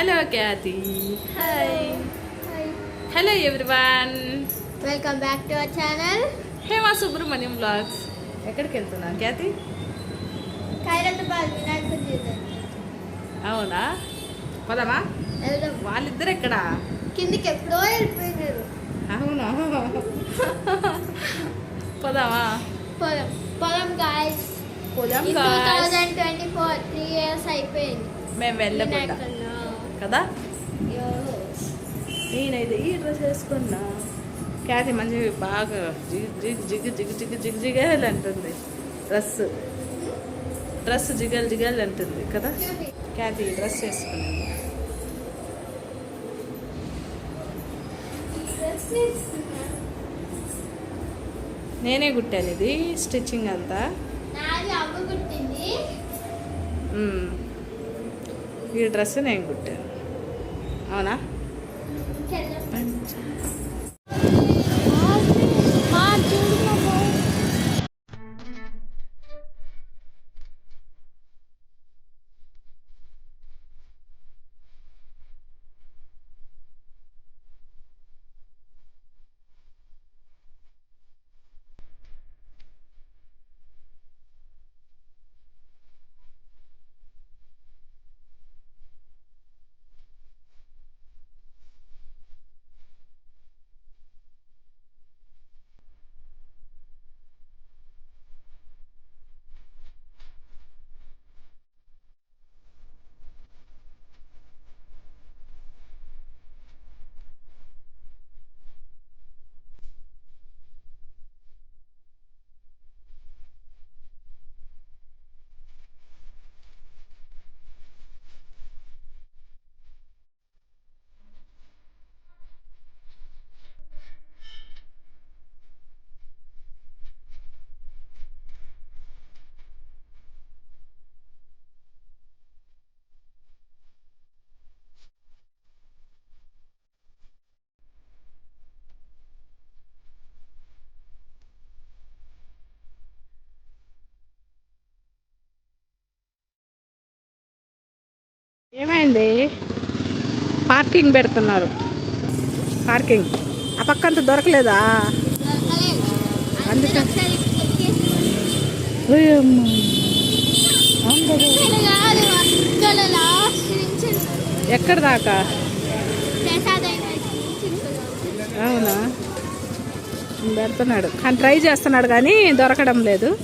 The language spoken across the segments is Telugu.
Hello Kyathi hi hello everyone welcome back to our channel Hema Subrahmanyam vlogs ఎక్కడికి వెళ్తున్నా క్యాతి ఖైరతాబాద్ అవునా? పోదామా? వాళ్ళిద్దరు ఎక్కడ? కిందికి ఎప్పుడో వెళ్ళిపోయినారు. అవునా? పోదామా? పొలం పొలం గాయస్ పోదాం two guys. Thousand twenty four three years అయిపోయింది. మేము వెళ్ళకుండా. కదా. నేనైతే ఈ డ్రెస్ వేసుకున్నా. క్యాతి మంచి బాగా జిగ్ జిగ్ జిగ్ జిగ్ జిగ్ జిగ్ జిగేల్ అంటుంది. డ్రెస్ డ్రెస్ జిగల్ జిగల్ అంటుంది కదా? క్యాతి ఈ డ్రెస్ వేసుకున్నాను నేనే కుట్టాను ఇది స్టిచ్చింగ్ అంతా. ఈ డ్రెస్ నేను కుట్టాను. అవునా మా ఏమైంది? పార్కింగ్ పెడుతున్నారు. పార్కింగ్. ఆ పక్క అంత దొరకలేదా? ఎక్కడ దాకా. అవునా? పెడుతున్నాడు. కానీ ట్రై చేస్తున్నాడు కానీ దొరకడం లేదు.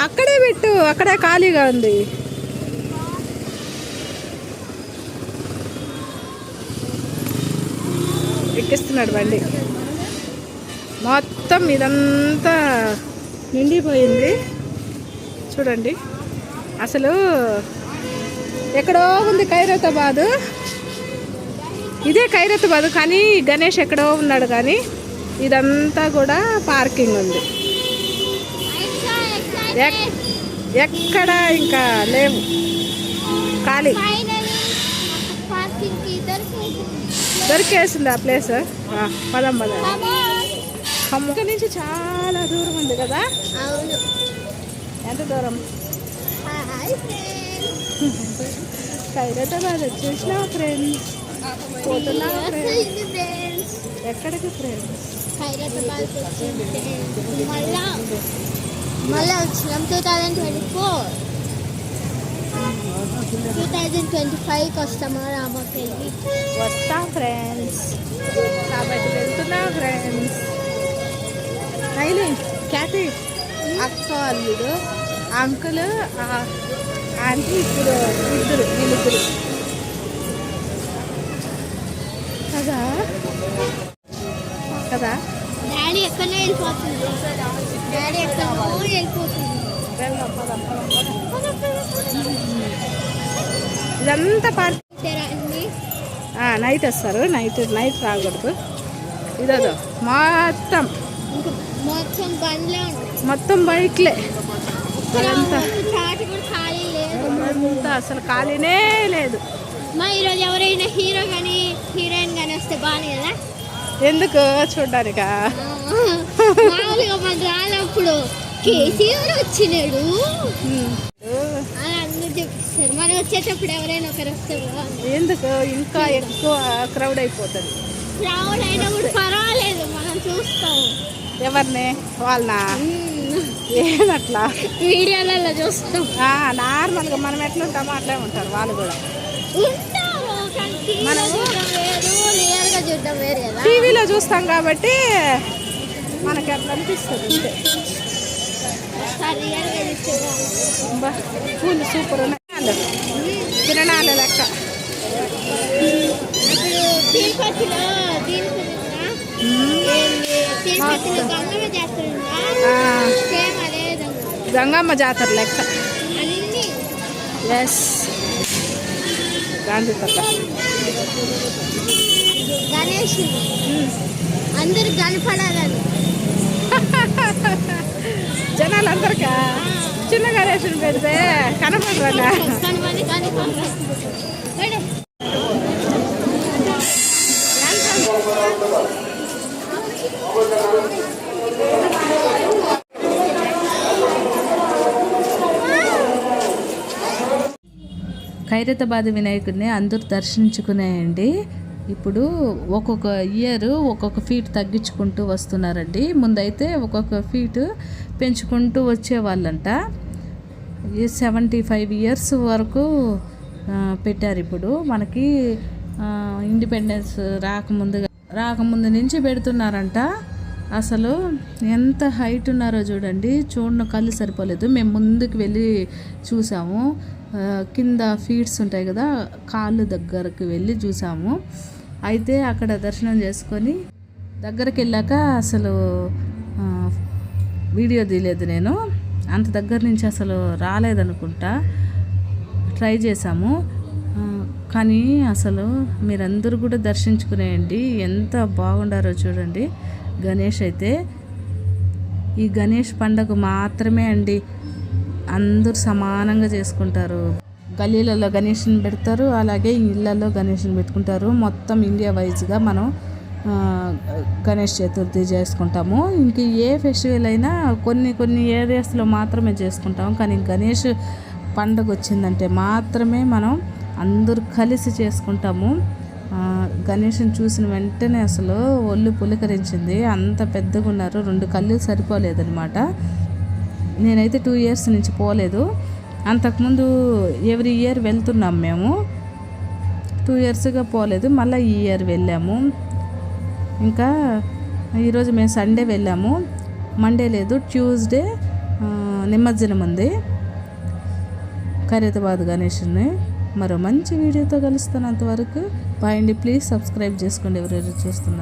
అక్కడే పెట్టు. అక్కడే ఖాళీగా ఉంది. ఎక్కిస్తున్నాడు బండి. మొత్తం ఇదంతా నిండిపోయింది. చూడండి. అసలు ఎక్కడో ఉంది ఖైరతాబాదు. ఇదే ఖైరతాబాద్ కానీ గణేష్ ఎక్కడో ఉన్నాడు కానీ ఇదంతా కూడా పార్కింగ్ ఉంది. ఎక్కడ ఇంకా లేవు. ఖాళీ. దొరికేసింది ఆ ప్లేస్ పదం పదం. ఇక్కడ నుంచి చాలా దూరం ఉంది కదా? అవును. ఎంత దూరం? Hi friends. ఖైరతాబాద్ వచ్చేసినా ఫ్రెండ్స్ పోతున్నా ఫ్రెండ్స్ ఫ్రెండ్స్ ఎక్కడికి ఫ్రెండ్స్ హైదరాబాద్ మళ్ళా మళ్ళా వచ్చినాం two thousand twenty four two thousand twenty ఫైవ్కి వస్తామా రామోకెళ్ళి వస్తాం ఫ్రెండ్స్ కాబట్టి వెళ్తున్నా ఫ్రెండ్స్ నైలి క్యాతి. అక్క అల్లుడు అంకుల్ ఆంటీ ఇప్పుడు ఇద్దరు వీళ్ళిద్దరు. కదా? కదా? డాడీ ఎక్కడో వెళ్ళిపోతుంది? డాడీ ఎక్కడో వెళ్ళిపోతుంది? ఇదంతా పార్క్ అండి నైట్ వస్తారు. నైట్ నైట్ రాకూడదు. ఇదదో. మొత్తం. మొత్తం బండ్లే ఉన్నాయి. మొత్తం బైక్లే. అదంతా అసలు ఖాళీనే లేదు. మా ఈరోజు ఎవరైనా హీరో కానీ హీరోయిన్ కానీ వస్తే బాగుంది కదా? ఎందుకు? చూడ్డానికా? మామూలుగా మన రానప్పుడు కేసీఆర్ వచ్చినాడు. వస్తారు. మనం వచ్చేటప్పుడు ఎవరైనా ఒకరు వస్తే బాగుంది ఎందుకు? ఇంకా ఎక్కువ క్రౌడ్ అయిపోతుంది. క్రౌడ్ అయినా కూడా పర్వాలేదు మనం చూస్తాం. ఎవరిని? వాళ్ళనా? మ్మ్. ఏమట్లా? వీడియోలలో చూస్తాం. నార్మల్గా మనం ఎట్లా ఉంటామో అట్లే ఉంటారు వాళ్ళు కూడా. టీవీలో మనము- చూస్తాం కాబట్టి మనకి అట్లా అనిపిస్తుంది అంతే. సూపర్ ఉన్నాయి. గంగమ్మ జాతర లెక్క. ఎస్ గాంధీ తప్ప గణేష్. అందరు కనపడాలని జనాలందరికీ. చిన్న గణేశుని పెడితే కనపడరా ఖైరతాబాద్ వినాయకుడిని అందరూ దర్శించుకునేయండి. ఇప్పుడు ఒక్కొక్క ఇయర్ ఒక్కొక్క ఫీట్ తగ్గించుకుంటూ వస్తున్నారండి. ముందైతే ఒక్కొక్క ఫీట్ పెంచుకుంటూ వచ్చేవాళ్ళంట. సెవెంటీ ఫైవ్ ఇయర్స్ వరకు పెట్టారు ఇప్పుడు. మనకి ఇండిపెండెన్స్ రాకముందు రాకముందు నుంచి పెడుతున్నారంట. అసలు ఎంత హైట్ ఉన్నారో చూడండి. చూడన కళ్ళు సరిపోలేదు. మేము ముందుకు వెళ్ళి చూసాము. కింద ఫీడ్స్ ఉంటాయి కదా కాళ్ళు దగ్గరకు వెళ్ళి చూసాము. అయితే అక్కడ దర్శనం చేసుకొని దగ్గరికి వెళ్ళాక అసలు వీడియో తీయలేదు నేను. అంత దగ్గర నుంచి అసలు రాలేదనుకుంటా. ట్రై చేశాము. కానీ అసలు మీరందరూ కూడా దర్శించుకునేయండి. ఎంత బాగుండారో చూడండి. గణేష్ అయితే ఈ గణేష్ పండగ మాత్రమే అండి. అందరూ సమానంగా చేసుకుంటారు. గల్లీలలో గణేషుని పెడతారు అలాగే ఇళ్ళల్లో గణేష్ని పెట్టుకుంటారు. మొత్తం ఇండియా వైజ్గా మనం గణేష్ చతుర్థి చేసుకుంటాము. ఇంక ఏ ఫెస్టివల్ అయినా కొన్ని కొన్ని ఏరియాస్లో మాత్రమే చేసుకుంటాము కానీ గణేష్ పండుగ వచ్చిందంటే మాత్రమే మనం అందరూ కలిసి చేసుకుంటాము. గణేషుని గణేష్ని చూసిన వెంటనే అసలు ఒళ్ళు పులకరించింది. అంత పెద్దగా ఉన్నారు. రెండు కళ్ళు సరిపోలేదన్నమాట. నేనైతే టూ ఇయర్స్ నుంచి పోలేదు. అంతకుముందు ఎవ్రీ ఇయర్ వెళ్తున్నాం మేము. టూ ఇయర్స్గా పోలేదు. మళ్ళీ ఈ ఇయర్ వెళ్ళాము. ఇంకా ఈరోజు మేము సండే వెళ్ళాము. మండే లేదు. ట్యూస్డే నిమజ్జనం ఉంది. ఖరీదాబాద్ గణేష్ని మరో మంచి వీడియోతో కలుస్తాను అంతవరకు. బాయ్ అండి. ప్లీజ్ సబ్స్క్రైబ్ చేసుకోండి. ఎవరెవరు చూస్తున్నారు?